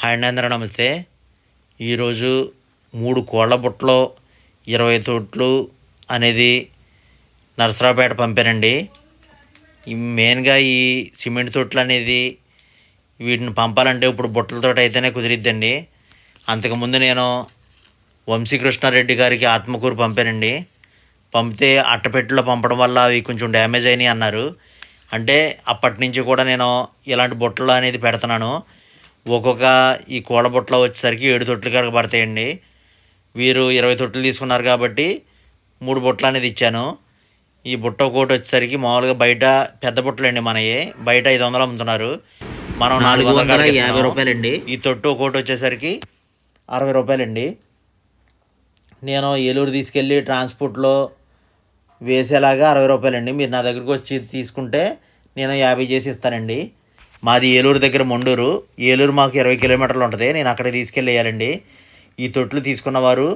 Hi అందరూ నమస్తే. ఈరోజు మూడు కోళ్ళ బుట్టలో ఇరవై తోట్లు అనేది నరసరావుపేట పంపారండి. మెయిన్గా ఈ సిమెంట్ తొట్లు అనేది వీటిని పంపాలంటే ఇప్పుడు బుట్టలతో అయితేనే కుదిరిద్దండి. అంతకుముందు నేను వంశీకృష్ణారెడ్డి గారికి ఆత్మకూరు పంపానండి. పంపితే అట్టపెట్టెలో పంపడం వల్ల అవి కొంచెం డ్యామేజ్ అయినాయి అన్నారు. అంటే అప్పటి నుంచి కూడా నేను ఇలాంటి బుట్టలు అనేది పెడుతున్నాను. ఒక్కొక్క ఈ కోళ్ళ బుట్టలో వచ్చేసరికి ఏడు తొట్లు కడగ పడతాయండి. వీరు ఇరవై తొట్లు తీసుకున్నారు కాబట్టి మూడు బుట్టలు అనేది ఇచ్చాను. ఈ బుట్ట ఒకటి వచ్చేసరికి మామూలుగా బయట పెద్ద బుట్టలు అండి మనవి బయట ఐదు వందలు అమ్ముతున్నారు. మనం నాలుగు వందల యాభై రూపాయలండి. ఈ తొట్టు ఒకటి వచ్చేసరికి అరవై రూపాయలండి. నేను ఏలూరు తీసుకెళ్ళి ట్రాన్స్పోర్ట్లో వేసేలాగా అరవై రూపాయలండి. మీరు నా దగ్గరికి వచ్చి తీసుకుంటే నేను యాభై చేసి ఇస్తానండి. మాది ఏలూరు దగ్గర మొండూరు. ఏలూరు మాకు ఇరవై కిలోమీటర్లు ఉంటుంది. నేను అక్కడ తీసుకెళ్ళేయాలండి. ఈ తొట్లు తీసుకున్నవారు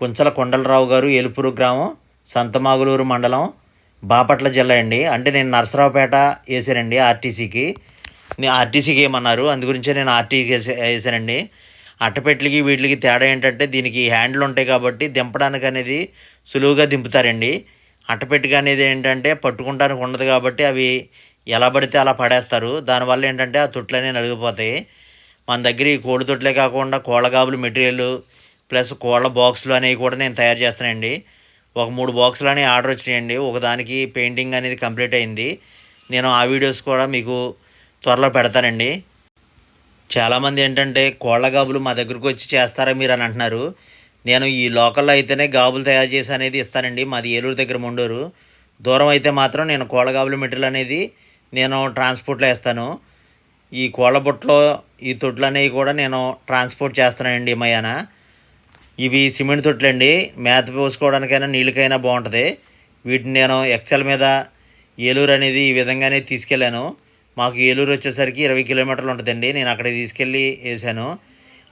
కుంచల కొండలరావు గారు ఏలుపురు గ్రామం సంతమాగులూరు మండలం బాపట్ల జిల్లా అండి. అంటే నేను నరసరావుపేట వేసానండి ఆర్టీసీకి. నేను ఆర్టీసీకి ఏమన్నారు? అందు గురించే నేను ఆర్టీకి వేసానండి అట్టపెట్లకి వీటికి తేడా ఏంటంటే దీనికి హ్యాండిల్ ఉంటాయి కాబట్టి దింపడానికి అనేది సులువుగా దింపుతారండి. అట్టపెట్టిక అనేది ఏంటంటే పట్టుకుంటానికి ఉండదు కాబట్టి అవి ఎలా పడితే అలా పడేస్తారు. దానివల్ల ఏంటంటే ఆ తొట్లు అనేవి నలిగిపోతాయి. మన దగ్గర ఈ కోడి తొట్లే కాకుండా కోళ్ళగాబులు మెటీరియల్ ప్లస్ కోళ్ళ బాక్సులు అనేవి కూడా నేను తయారు చేస్తానండి. ఒక మూడు బాక్సులు అనేవి ఆర్డర్ వచ్చినాయండి. ఒకదానికి పెయింటింగ్ అనేది కంప్లీట్ అయింది. నేను ఆ వీడియోస్ కూడా మీకు త్వరలో పెడతానండి. చాలామంది ఏంటంటే కోళ్ళ గాబులు మా దగ్గరకు వచ్చి చేస్తారా మీరు అని అంటున్నారు. నేను ఈ లోకల్లో అయితేనే గాబులు తయారు చేసి అనేది ఇస్తానండి. మాది ఏలూరు దగ్గర ఉండూరు దూరం అయితే మాత్రం నేను కోళ్ళ గాబులు మెటీరియల్ అనేది నేను ట్రాన్స్పోర్ట్లో వేస్తాను. ఈ కోళ్ళ బుట్టలో ఈ తొట్లు అనేవి కూడా నేను ట్రాన్స్పోర్ట్ చేస్తానండి మయాన ఇవి సిమెంట్ తొట్లు అండి మేత పోసుకోవడానికైనా నీళ్ళకైనా బాగుంటుంది. వీటిని నేను ఎక్సెల్ మీద ఏలూరు అనేది ఈ విధంగానే తీసుకెళ్ళాను. మాకు ఏలూరు వచ్చేసరికి ఇరవై కిలోమీటర్లు ఉంటుందండి. నేను అక్కడికి తీసుకెళ్ళి వేసాను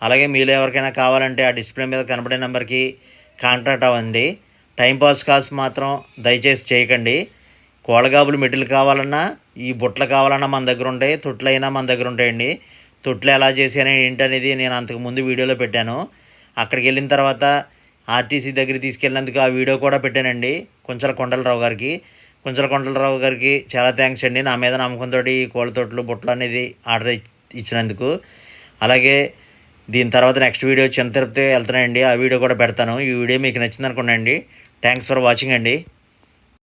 అలాగే మీలో ఎవరికైనా కావాలంటే ఆ డిస్ప్లే మీద కనబడే నెంబర్కి కాంటాక్ట్ అవ్వండి. టైంపాస్ కాల్స్ మాత్రం దయచేసి చేయకండి. కోళ్ళగాబులు మెటీరియల్ కావాలన్నా ఈ బుట్టలు కావాలన్నా మన దగ్గర ఉంటాయి తొట్లు అయినా మన దగ్గర ఉంటాయండి. తొట్లు ఎలా చేశాను ఏంటనేది నేను అంతకు ముందు వీడియోలో పెట్టాను. అక్కడికి వెళ్ళిన తర్వాత ఆర్టీసీ దగ్గర తీసుకెళ్ళినందుకు ఆ వీడియో కూడా పెట్టానండి కొంచెల కొండలరావు గారికి. కొంచెల కొండలరావు గారికి చాలా థ్యాంక్స్ అండి నా మీద నమ్మకంతో ఈ కోళ్ళ తొట్లు బుట్టలు అనేది ఆర్డర్ ఇచ్చినందుకు. అలాగే దీని తర్వాత నెక్స్ట్ వీడియో చిన్న తిరుపతి వెళ్తున్నాయండి ఆ వీడియో కూడా పెడతాను. ఈ వీడియో మీకు నచ్చింది అనుకోండి థ్యాంక్స్ ఫర్ వాచింగ్ అండి.